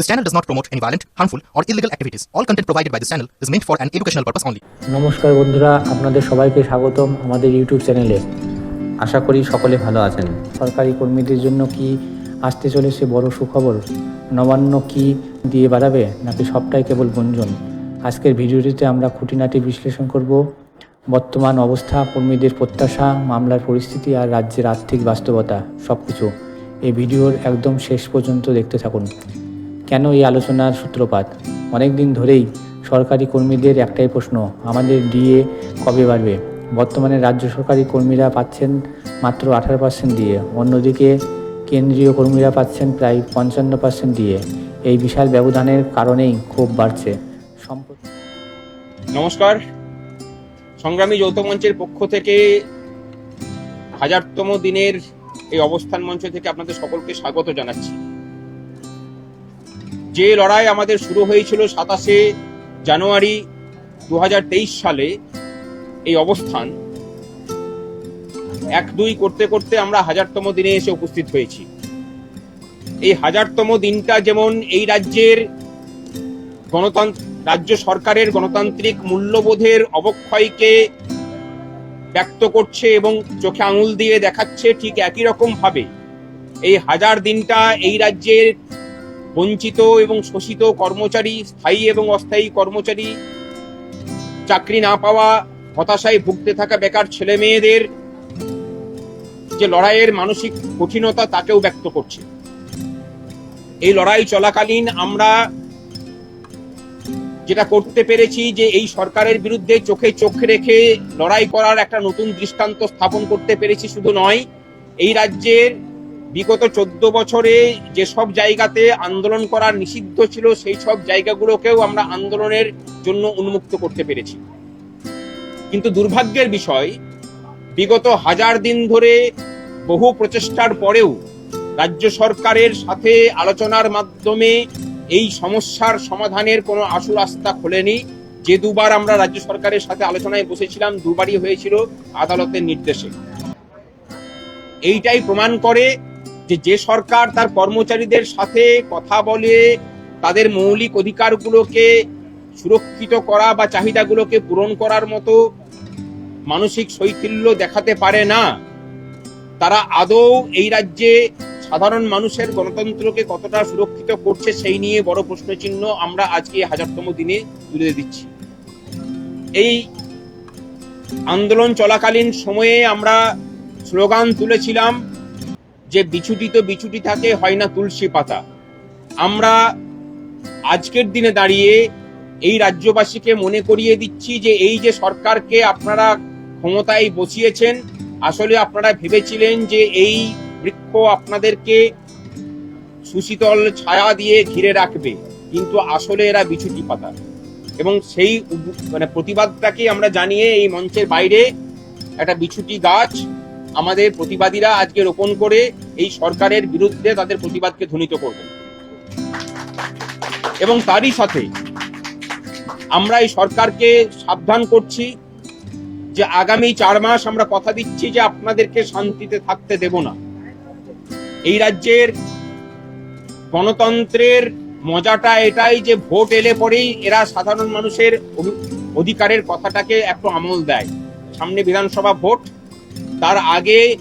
This channel does not promote any violent, harmful, or illegal activities. All content provided by this channel is meant for an educational purpose only. নমস্কার বন্ধুরা আপনাদের সবাইকে স্বাগতম আমাদের YouTube চ্যানেলে আশা করি সকলে ভালো আছেন। সরকারি কর্মীদের জন্য কি আসতে চলেছে বড় সুখবর? নবান্ন কি দিয়ে বাড়াবে নাকি সবটাই কেবল গুঞ্জন? আজকের ভিডিওটিতে আমরা খুঁটিনাটি বিশ্লেষণ করব। বর্তমান অবস্থা কর্মীদের প্রত্যাশা মামলার পরিস্থিতি আর রাজ্যের আর্থিক বাস্তবতা সব কিছু এই ভিডিওর একদম শেষ পর্যন্ত দেখতে থাকুন। কেন এই আলোচনার সূত্রপাত? অনেক দিন ধরেই সরকারি কর্মীদের একটাই প্রশ্ন, আমাদের ডিএ কবে বাড়বে? বর্তমানে রাজ্য সরকারি কর্মীরা পাচ্ছেন মাত্র আঠারো পার্সেন্ট দিয়ে অন্যদিকে কেন্দ্রীয় কর্মীরা পাচ্ছেন প্রায় পঞ্চান্ন পার্সেন্ট দিয়ে এই বিশাল ব্যবধানের কারণেই ক্ষোভ বাড়ছে। নমস্কার। সংগ্রামী যৌথ মঞ্চের পক্ষ থেকে হাজারতম দিনের এই অবস্থান মঞ্চ থেকে আপনাদের সকলকে স্বাগত জানাচ্ছি। যে লড়াই আমাদের শুরু হয়েছিল সাতাশে জানুয়ারি দু হাজার তেইশ সালে, এই অবস্থান, এক দুই করতে করতে আমরা হাজারতম দিনে এসে উপস্থিত হয়েছি। এই হাজারতম দিনটা যেমন এই রাজ্যের গণতন্ত্র, রাজ্য সরকারের গণতান্ত্রিক মূল্যবোধের অবক্ষয়কে ব্যক্ত করছে এবং চোখে আঙুল দিয়ে দেখাচ্ছে ঠিক একই রকম ভাবে। এই হাজার দিনটা এই রাজ্যের বঞ্চিত এবং শোষিত কর্মচারী, স্থায়ী এবং অস্থায়ী কর্মচারী, চাকরি না পাওয়া, হতাশায় ভুগতে থাকা বেকার ছেলে মেয়েদের যে লড়াইয়ের মানসিক কঠিনতা তাকেও ব্যক্ত করছে। এই লড়াই চলাকালীন আমরা যেটা করতে পেরেছি যে এই সরকারের বিরুদ্ধে চোখে চোখ রেখে লড়াই করার একটা নতুন দৃষ্টান্ত স্থাপন করতে পেরেছি শুধু নয়, এই রাজ্যের বিগত চোদ্দ বছরে যেসব জায়গাতে আন্দোলন করা নিষিদ্ধ ছিল, সেই সব জায়গাগুলোকেও আমরা আন্দোলনের জন্য উন্মুক্ত করতে পেরেছি। কিন্তু দুর্ভাগ্যের বিষয়, বিগত হাজার দিন ধরে বহু প্রচেষ্টার পরেও রাজ্য সরকারের সাথে আলোচনার মাধ্যমে এই সমস্যার সমাধানের কোনো আশু রাস্তা খোলেনি। যে দুবার আমরা রাজ্য সরকারের সাথে আলোচনায় বসেছিলাম, দুবারই হয়েছিল আদালতের নির্দেশে। এইটাই প্রমাণ করে যে যে সরকার তার কর্মচারীদের সাথে কথা বলে তাদের মৌলিক অধিকারগুলোকে সুরক্ষিত করা বা চাহিদাগুলোকে পূরণ করার মতো মানসিক শৈথিল্য দেখাতে পারে না, তারা আদৌ এই রাজ্যে সাধারণ মানুষের গণতন্ত্রকে কতটা সুরক্ষিত করছে সেই নিয়ে বড় প্রশ্নচিহ্ন আমরা আজকে হাজারতম দিনে তুলে দিচ্ছি এই আন্দোলন চলাকালীন সময়ে আমরা স্লোগান তুলেছিলাম যে বিছুটি তো বিছুটি থাকে হয় না তুলসী পাতা। আমরা আজকের দিনে দাঁড়িয়ে এই রাজ্যবাসীকে মনে করিয়ে দিচ্ছি যে এই যে সরকারকে আপনারা ক্ষমতায় বসিয়েছেন, আসলে আপনারা ভেবেছিলেন যে এই বৃক্ষ আপনাদেরকে সুশীতল ছায়া দিয়ে ঘিরে রাখবে, কিন্তু আসলে এরা বিছুটি পাতা। এবং সেই মানে প্রতিবাদটাকে আমরা জানিয়ে এই মঞ্চের বাইরে একটা বিছুটি গাছ আমাদের প্রতিবাদীরা আজকে রোপণ করে এই সরকারের বিরুদ্ধে তাদের প্রতিবাদকে ধ্বনিত করবেন। এবং তারই সাথে আমরা এই সরকারকে সাবধান করছি যে আগামী চার মাস আমরা কথা দিচ্ছি যে আপনাদেরকে শান্তিতে থাকতে দেব না। এই রাজ্যের গণতন্ত্রের মজাটা এটাই যে ভোট এলে পরেই এরা সাধারণ মানুষের অধিকারের কথাটাকে একটু আমল দেয়। সামনে বিধানসভা ভোট তার আগে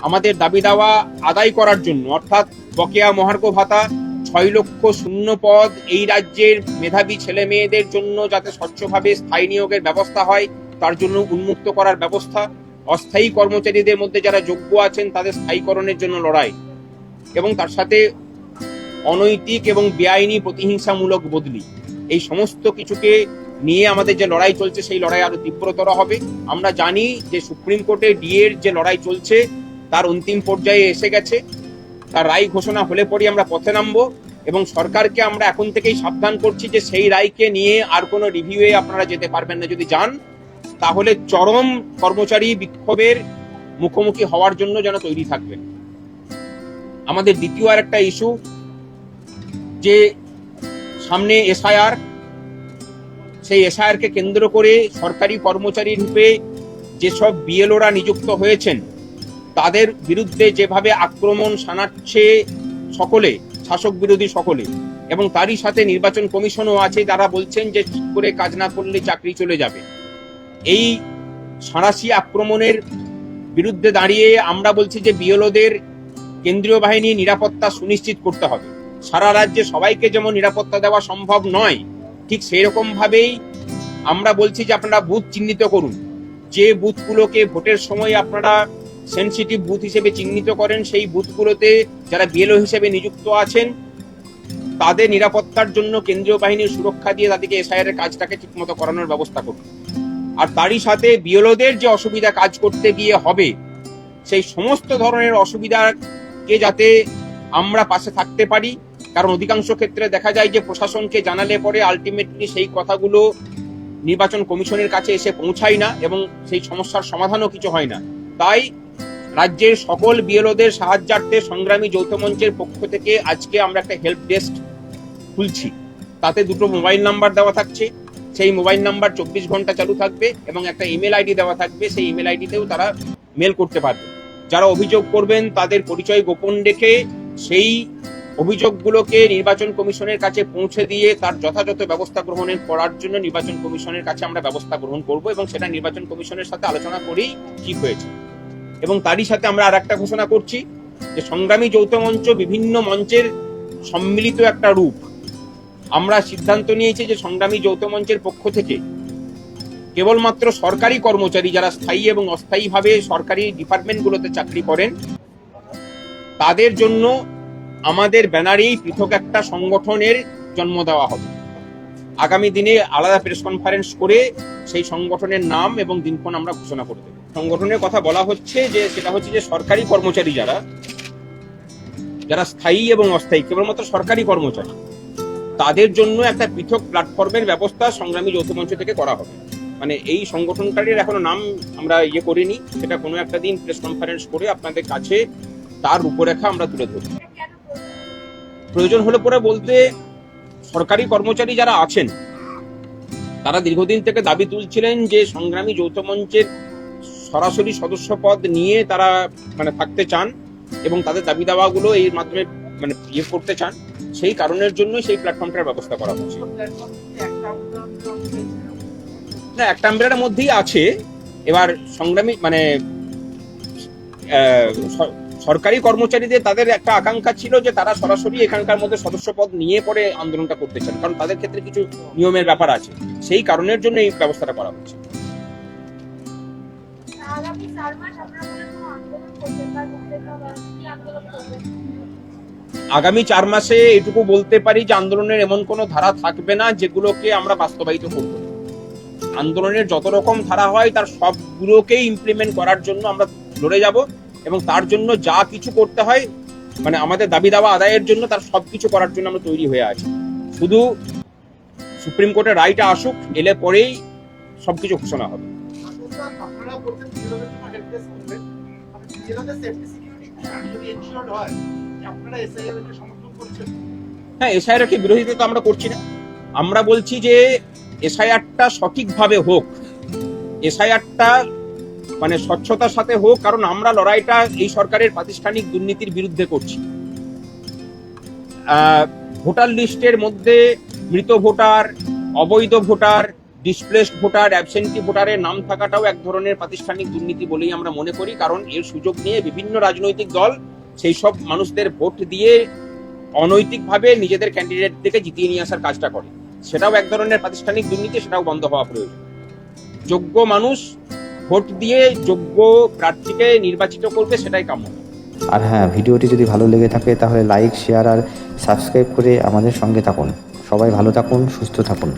আমাদের দাবি দাওয়া আদায় করার জন্য, অর্থাৎ বকেয়া মহার্ঘ ভাতা, ছয় লক্ষ শূন্য পদ, এই রাজ্যের মেধাবী ছেলে মেয়েদের জন্য যাতে স্বচ্ছভাবে স্থায়ী নিয়োগের ব্যবস্থা হয়, তার জন্য উন্মুক্ত করার ব্যবস্থা। অস্থায়ী কর্মচারীদের মধ্যে যারা যোগ্য আছেন, তাদের স্থায়ীকরণের জন্য লড়াই। এবং তার সাথে অনৈতিক এবং বেআইনি প্রতিহিংসামূলক বদলি। এই সমস্ত কিছুকে নিয়ে আমাদের যে লড়াই চলছে, সেই লড়াই আরও তীব্রতর হবে। আমরা জানি যে সুপ্রিম কোর্টে ডিএর যে লড়াই চলছে, তার অন্তিম পর্যায়ে এসে গেছে। তার রায় ঘোষণা হলে পরই আমরা পথে নামবো এবং সরকারকে আমরা এখন থেকেই সাবধান করছি যে সেই রায়কে নিয়ে আর কোনো রিভিউয়ে আপনারা যেতে পারবেন না। যদি যান, তাহলে চরম কর্মচারী বিক্ষোভের মুখোমুখি হওয়ার জন্য যেন তৈরি থাকবেন আমাদের দ্বিতীয় আর একটা ইস্যু যে সামনে এসআইআর সেই এসআইআর কে কেন্দ্র করে সরকারি কর্মচারী রূপে যেসব বিএলওরা নিযুক্ত হয়েছেন, তাদের বিরুদ্ধে যেভাবে আক্রমণ শানাচ্ছে সকলে, শাসক বিরোধী সকলে, এবং তারই সাথে নির্বাচন কমিশনও আছে, তারা বলছেন যে ঠিক করে কাজ না করলে চাকরি চলে যাবে। এই সাঁড়াশি আক্রমণের বিরুদ্ধে দাঁড়িয়ে আমরা বলছি যে বিএলওদের কেন্দ্রীয় বাহিনী নিরাপত্তা সুনিশ্চিত করতে হবে। সারা রাজ্যে সবাইকে যেমন নিরাপত্তা দেওয়া সম্ভব নয় ঠিক সেই রকম ভাবেই আমরা বলছি যে আপনারা বুথ চিহ্নিত করুন। যে বুথগুলোকে ভোটের সময় আপনারা সেনসিটিভ বুথ হিসেবে চিহ্নিত করেন, সেই বুথগুলোতে যারা বিএলও হিসেবে নিযুক্ত আছেন, তাদের নিরাপত্তার জন্য কেন্দ্রীয় বাহিনীর সুরক্ষা দিয়ে তাদেরকে এসআইআর এর কাজটাকে ঠিকমতো করানোর ব্যবস্থা করুন। আর তারই সাথে বিএলওদের যে অসুবিধা কাজ করতে গিয়ে হবে, সেই সমস্ত ধরনের অসুবিধাকে যাতে আমরা পাশে থাকতে পারি কারণ অধিকাংশ ক্ষেত্রে দেখা যায় যে প্রশাসনকে জানালে পরে আলটিমেটলি সেই কথাগুলো নির্বাচন কমিশনের কাছে এসে পৌঁছায় না এবং সেই সমস্যার সমাধানও কিছু হয় না। তাই রাজ্যের সকল বিএলওদের সাহায্যার্থে সংগ্রামী যৌথ মঞ্চের পক্ষ থেকে আজকে আমরা একটা হেল্প ডেস্ক খুলছি। তাতে দুটো মোবাইল নাম্বার দেওয়া থাকছে। সেই মোবাইল নাম্বার চব্বিশ ঘণ্টা চালু থাকবে এবং একটা ইমেল আইডি দেওয়া থাকবে। সেই ইমেল আইডিতেও তারা মেল করতে পারবে। যারা অভিযোগ করবেন তাদের পরিচয় গোপন রেখে সেই অভিযোগগুলোকে নির্বাচন কমিশনের কাছে পৌঁছে দিয়ে তার যথাযথ ব্যবস্থা গ্রহণের করার জন্য নির্বাচন কমিশনের কাছে আমরা ব্যবস্থা গ্রহণ করব এবং সেটা নির্বাচন কমিশনের সাথে আলোচনা করেই ঠিক হয়েছে। এবং তারই সাথে আমরা আর একটা ঘোষণা করছি যে সংগ্রামী যৌথ মঞ্চ বিভিন্ন মঞ্চের সম্মিলিত একটা রূপ। আমরা সিদ্ধান্ত নিয়েছি যে সংগ্রামী যৌথ মঞ্চের পক্ষ থেকে কেবলমাত্র সরকারি কর্মচারী যারা স্থায়ী এবং অস্থায়ীভাবে সরকারি ডিপার্টমেন্টগুলোতে চাকরি করেন, তাদের জন্য আমাদের ব্যানারেই পৃথক একটা সংগঠনের জন্ম দেওয়া হবে। আগামী দিনে আলাদা প্রেস কনফারেন্স করে সেই সংগঠনের নাম এবং দিনক্ষণ আমরা ঘোষণা করে দেব। সংগঠনের কথা বলা হচ্ছে যে, সেটা হচ্ছে যে সরকারি কর্মচারী যারা যারা স্থায়ী এবং অস্থায়ী, কেবলমাত্র সরকারি কর্মচারী, তাদের জন্য একটা পৃথক প্ল্যাটফর্মের ব্যবস্থা সংগ্রামী যৌথ মঞ্চ থেকে করা হবে। মানে এই সংগঠনটার এখনও নাম আমরা ইয়ে করিনি, সেটা কোনো একটা দিন প্রেস কনফারেন্স করে আপনাদের কাছে তার রূপরেখা আমরা তুলে ধরব। প্রয়োজন হলে পরে বলতে সরকারি কর্মচারী যারা আছেন, তারা দীর্ঘদিন থেকে দাবি তুলছিলেন যে সংগ্রামী যৌথ মঞ্চের সরাসরি সদস্য পদ নিয়ে তারা মানে থাকতে চান এবং তাদের দাবি দাওয়াগুলো এর মাধ্যমে মানে ইয়ে করতে চান। সেই কারণের জন্যই সেই প্ল্যাটফর্মটার ব্যবস্থা করা হচ্ছে। না, একটা আমব্রেলার মধ্যেই আছে। এবার সংগ্রামী মানে সরকারি কর্মচারীদের তাদের একটা আকাঙ্ক্ষা ছিল যে তারা সরাসরি এখানকার মধ্যে সদস্য পদ নিয়ে পরে আন্দোলনটা করতে চান। কারণ তাদের ক্ষেত্রে কিছু নিয়মের ব্যাপার আছে। সেই কারণের জন্য এই ব্যবস্থাটা করা হচ্ছে। আগামী চার মাসে এটুকু বলতে পারি যে আন্দোলনের এমন কোনো ধারা থাকবে না যেগুলোকে আমরা বাস্তবায়িত করব। আন্দোলনের যত রকম ধারা হয় তার সবগুলোকেই ইমপ্লিমেন্ট করার জন্য আমরা লড়ে যাব। এবং তার জন্য যা কিছু করতে হয় মানে আমাদের দাবি দাওয়া আদায়ের জন্য তার সবকিছু করার জন্য আমরা তৈরি হয়ে আছি। শুধু সুপ্রিম কোর্টের রায়টা আসুক, এলে পরেই সবকিছু ঘোষণা হবে। হয় যে আপনারা এসআইআর কে সমর্থন করছেন হ্যাঁ এসআইআর কে বিরোধিতা তো আমরা করছি না। আমরা বলছি যে এসআইআরটা সঠিকভাবে হোক, এসআইআরটা মানে স্বচ্ছতার সাথে হোক, কারণ আমরা লড়াইটা এই সরকারের প্রাতিষ্ঠানিক দুর্নীতির বিরুদ্ধে করছি। ভোটার লিস্টের মধ্যে মৃত ভোটার, অবৈধ ভোটার ডিসপ্লেসড ভোটার অ্যাবসেন্টি ভোটারের নাম থাকাটাও এক ধরনের প্রাতিষ্ঠানিক দুর্নীতি বলেই আমরা মনে করি, কারণ এর সুযোগ নিয়ে বিভিন্ন রাজনৈতিক দল সেই সব মানুষদের ভোট দিয়ে অনৈতিকভাবে নিজেদের ক্যান্ডিডেটদেরকে জিতিয়ে নিয়ে আসার কাজটা করে। সেটাও এক ধরনের প্রাতিষ্ঠানিক দুর্নীতি, সেটাও বন্ধ হওয়া প্রয়োজন। যোগ্য মানুষ ভোট দিয়ে যোগ্য প্রার্থীকে নির্বাচিত করবে সেটাই কাম্য। আর হ্যাঁ ভিডিওটি যদি ভালো লেগে থাকে তাহলে লাইক শেয়ার আর সাবস্ক্রাইব করে আমাদের সঙ্গে থাকুন। সবাই ভালো থাকুন, সুস্থ থাকুন।